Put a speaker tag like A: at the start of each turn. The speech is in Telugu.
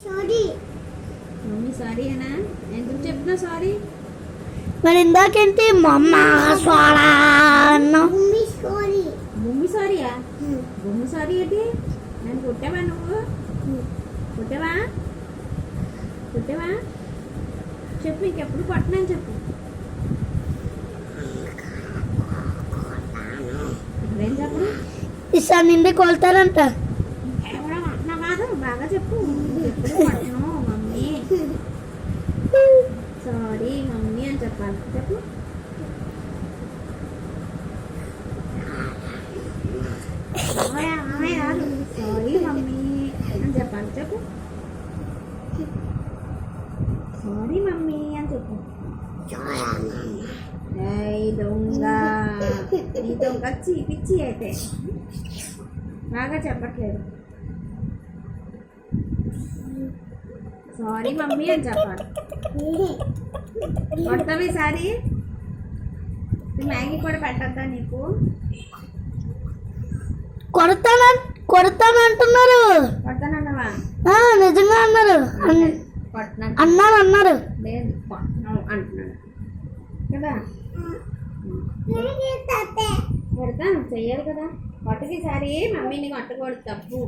A: మమ్మీ సారీ అనా ఎందుకు సారీ
B: మరి ఇందాకేంటి మా అమ్మ సోడా
C: మమ్మీ సారీ
A: భూమి సారీయా భూమి సారీ ఏంటి? నన్ను కొట్టావా నువ్వు? కొట్టావా? కొట్టావా? చెప్పు ఇంకెప్పుడు కొట్టనని చెప్పు.
B: ఈసారి నిండి కొలుతారంట
A: బాగా చెప్పు ఎప్పుడు కొట్టను మమ్మీ సారీ మమ్మీ అని చెప్పాలి చెప్పు మామయ్య, మామయ్య కాదు. సారీ మమ్మీ అని చెప్పాలి చెప్పు సారీ మమ్మీ అని చెప్పు ఏయ్ దొంగ నీ దొంగ వచ్చి పిచ్చి అయితే బాగా చెప్పట్లేదు సారీ మమ్మీ అని చెప్పాలి. కొడతావు ఈసారి ఈ మ్యాగీ కూడా పెట్టద్దా నీకు?
B: కొడతాను కొడతాను అంటున్నారు.
A: కొడతానన్నావా?
B: ఆ, నిజంగా అన్నారు. అన్నారు అన్నారు.
A: లేదు అంటున్నాడు. కదా? కొడతాను చెయ్యాలి కదా. కొట్టకి ఈసారి మమ్మీని కొట్టకూడదు తప్పు.